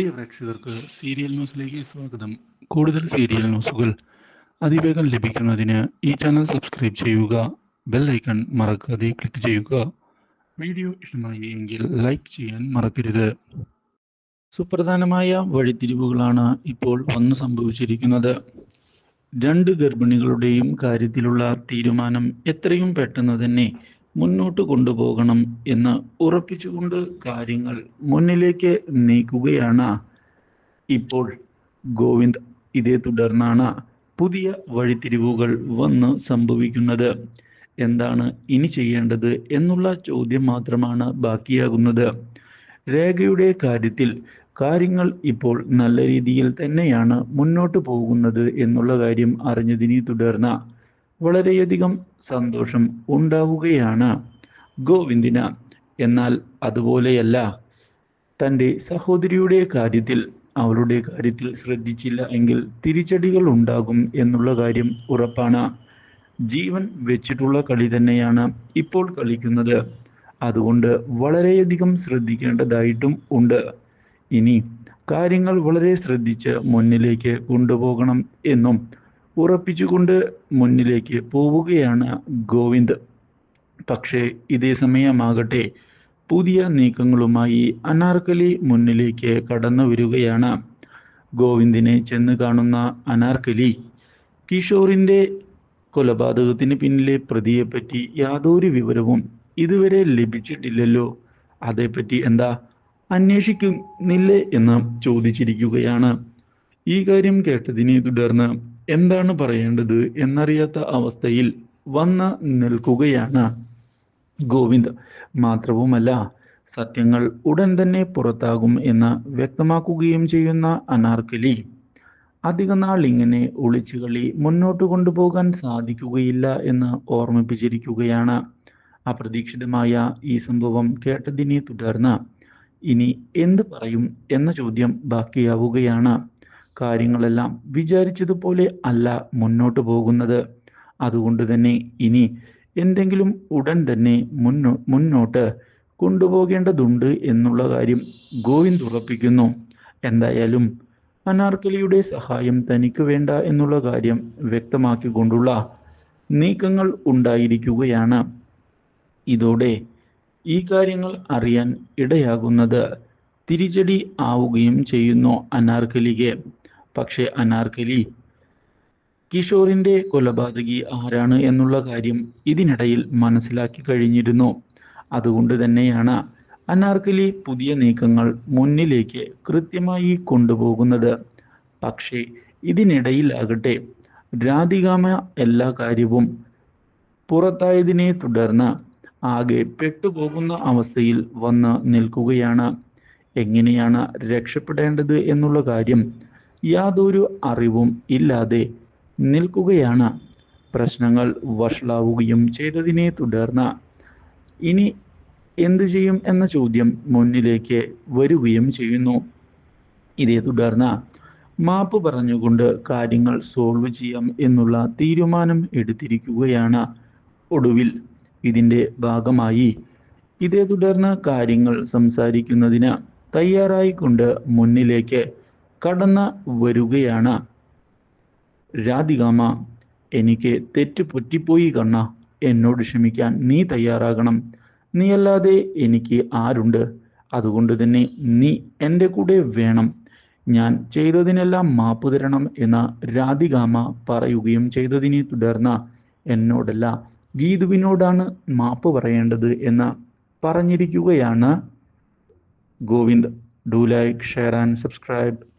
പ്രിയ പ്രേക്ഷകർക്ക് സീരിയൽ ന്യൂസിലേക്ക് സ്വാഗതം. കൂടുതൽ സീരിയൽ ന്യൂസുകൾ അതിവേഗം ലഭിക്കുന്നതിന് ഈ ചാനൽ സബ്സ്ക്രൈബ് ചെയ്യുക ബെൽ ഐക്കൺ മറക്കാതെ ക്ലിക്ക് ചെയ്യുക. വീഡിയോ ഇഷ്ടമായി എങ്കിൽ ലൈക്ക് ചെയ്യാൻ മറക്കരുത്. സുപ്രധാനമായ വഴിത്തിരിവുകളാണ് ഇപ്പോൾ വന്നു സംഭവിച്ചിരിക്കുന്നത്. രണ്ട് ഗർഭിണികളുടെയും കാര്യത്തിലുള്ള തീരുമാനം എത്രയും പെട്ടെന്ന് തന്നെ മുന്നോട്ട് കൊണ്ടുപോകണം എന്ന് ഉറപ്പിച്ചുകൊണ്ട് കാര്യങ്ങൾ മുന്നിലേക്ക് നീക്കുകയാണ് ഇപ്പോൾ ഗോവിന്ദ്. ഇതേ തുടർന്നാണ് പുതിയ വഴിത്തിരിവുകൾ വന്ന് സംഭവിക്കുന്നത്. എന്താണ് ഇനി ചെയ്യേണ്ടത് എന്നുള്ള ചോദ്യം മാത്രമാണ് ബാക്കിയാകുന്നത്. രേഖയുടെ കാര്യത്തിൽ കാര്യങ്ങൾ ഇപ്പോൾ നല്ല രീതിയിൽ തന്നെയാണ് മുന്നോട്ട് പോകുന്നത് എന്നുള്ള കാര്യം അറിഞ്ഞതിനെ തുടർന്ന് വളരെയധികം സന്തോഷം ഉണ്ടാവുകയാണ് ഗോവിന്ദിന്. എന്നാൽ അതുപോലെയല്ല തന്റെ സഹോദരിയുടെ കാര്യത്തിൽ അവളുടെ കാര്യത്തിൽ ശ്രദ്ധിച്ചില്ല എങ്കിൽ തിരിച്ചടികൾ ഉണ്ടാകും എന്നുള്ള കാര്യം ഉറപ്പാണ്. ജീവൻ വെച്ചിട്ടുള്ള കളി തന്നെയാണ് ഇപ്പോൾ കളിക്കുന്നത്. അതുകൊണ്ട് വളരെയധികം ശ്രദ്ധിക്കേണ്ടതായിട്ടും ഉണ്ട്. ഇനി കാര്യങ്ങൾ വളരെ ശ്രദ്ധിച്ച് മുന്നിലേക്ക് കൊണ്ടുപോകണം എന്നും ഉറപ്പിച്ചുകൊണ്ട് മുന്നിലേക്ക് പോവുകയാണ് ഗോവിന്ദ്. പക്ഷേ ഇതേ സമയമാകട്ടെ പുതിയ നീക്കങ്ങളുമായി അനാർക്കലി മുന്നിലേക്ക് കടന്നു വരികയാണ്. ഗോവിന്ദിനെ ചെന്ന് കാണുന്ന അനാർക്കലി കിഷോറിന്റെ കൊലപാതകത്തിന് പിന്നിലെ പ്രതിയെപ്പറ്റി യാതൊരു വിവരവും ഇതുവരെ ലഭിച്ചിട്ടില്ലല്ലോ. അതേപ്പറ്റി എന്താ അന്വേഷിക്കുന്നില്ലേ എന്ന് ചോദിച്ചിരിക്കുകയാണ്. ഈ കാര്യം കേട്ടതിനെ തുടർന്ന് എന്താണ് പറയേണ്ടത് എന്നറിയാത്ത അവസ്ഥയിൽ വന്ന് നിൽക്കുകയാണ് ഗോവിന്ദ്. മാത്രവുമല്ല സത്യങ്ങൾ ഉടൻ തന്നെ പുറത്താകും എന്ന് വ്യക്തമാക്കുകയും ചെയ്യുന്ന അനാർക്കലി. അധിക നാൾ ഇങ്ങനെ ഒളിച്ചുകളി മുന്നോട്ട് കൊണ്ടുപോകാൻ സാധിക്കുകയില്ല എന്ന് ഓർമ്മിപ്പിച്ചിരിക്കുകയാണ്. അപ്രതീക്ഷിതമായ ഈ സംഭവം കേട്ടതിനെ തുടർന്ന് ഇനി എന്ത് പറയും എന്ന ചോദ്യം ബാക്കിയാവുകയാണ്. കാര്യങ്ങളെല്ലാം വിചാരിച്ചതുപോലെ അല്ല മുന്നോട്ട് പോകുന്നത്. അതുകൊണ്ട് തന്നെ ഇനി എന്തെങ്കിലും ഉടൻ തന്നെ മുന്നോ മുന്നോട്ട് കൊണ്ടുപോകേണ്ടതുണ്ട് എന്നുള്ള കാര്യം ഗോവിന്ദ് ഉറപ്പിക്കുന്നു. എന്തായാലും അനാർക്കലിയുടെ സഹായം തനിക്ക് വേണ്ട എന്നുള്ള കാര്യം വ്യക്തമാക്കിക്കൊണ്ടുള്ള നീക്കങ്ങൾ ഉണ്ടായിരിക്കുകയാണ്. ഇതോടെ ഈ കാര്യങ്ങൾ അറിയാൻ ഇടയാകുന്നത് തിരിച്ചടി ആവുകയും ചെയ്യുന്നു അനാർക്കലിക്ക്. പക്ഷേ അനാർക്കലി. കിഷോറിന്റെ കൊലപാതകി ആരാണ് എന്നുള്ള കാര്യം ഇതിനിടയിൽ മനസ്സിലാക്കി കഴിഞ്ഞിരുന്നു. അതുകൊണ്ട് തന്നെയാണ് അനാർക്കലി പുതിയ നീക്കങ്ങൾ മുന്നിലേക്ക് കൃത്യമായി കൊണ്ടുപോകുന്നത്. പക്ഷേ ഇതിനിടയിലാകട്ടെ രാധികാമ എല്ലാ കാര്യവും പുറത്തായതിനെ തുടർന്ന് ആകെ പെട്ടുപോകുന്ന അവസ്ഥയിൽ വന്ന് നിൽക്കുകയാണ്. എങ്ങനെയാണ് രക്ഷപ്പെടേണ്ടത് എന്നുള്ള കാര്യം യാതൊരു അറിവും ഇല്ലാതെ നിൽക്കുകയാണ്. പ്രശ്നങ്ങൾ വഷളാവുകയും ചെയ്തതിനെ തുടർന്ന് ഇനി എന്തു ചെയ്യും എന്ന ചോദ്യം മുന്നിലേക്ക് വരികയും ചെയ്യുന്നു. ഇതേ തുടർന്ന് മാപ്പ് പറഞ്ഞുകൊണ്ട് കാര്യങ്ങൾ സോൾവ് ചെയ്യാം എന്നുള്ള തീരുമാനം എടുത്തിരിക്കുകയാണ് ഒടുവിൽ. ഇതിന്റെ ഭാഗമായി ഇതേ തുടർന്ന് കാര്യങ്ങൾ സംസാരിക്കുന്നതിന് തയ്യാറായിക്കൊണ്ട് മുന്നിലേക്ക് കടന്നു വരികയാണ്. രാധികാമ എനിക്ക് തെറ്റ് പറ്റിപ്പോയി കണ്ണ. എന്നോട് ക്ഷമിക്കാൻ നീ തയ്യാറാകണം. നീയല്ലാതെ എനിക്ക് ആരുണ്ട്? അതുകൊണ്ട് തന്നെ നീ എന്റെ കൂടെ വേണം. ഞാൻ ചെയ്തതിനെല്ലാം മാപ്പ് തരണം എന്ന് രാധികാമ പറയുകയും ചെയ്തതിനെ തുടർന്ന് എന്നോടല്ല ഗീതുവിനോടാണ് മാപ്പ് പറയേണ്ടത് എന്ന് പറഞ്ഞിരിക്കുകയാണ്. Govind do like share and subscribe.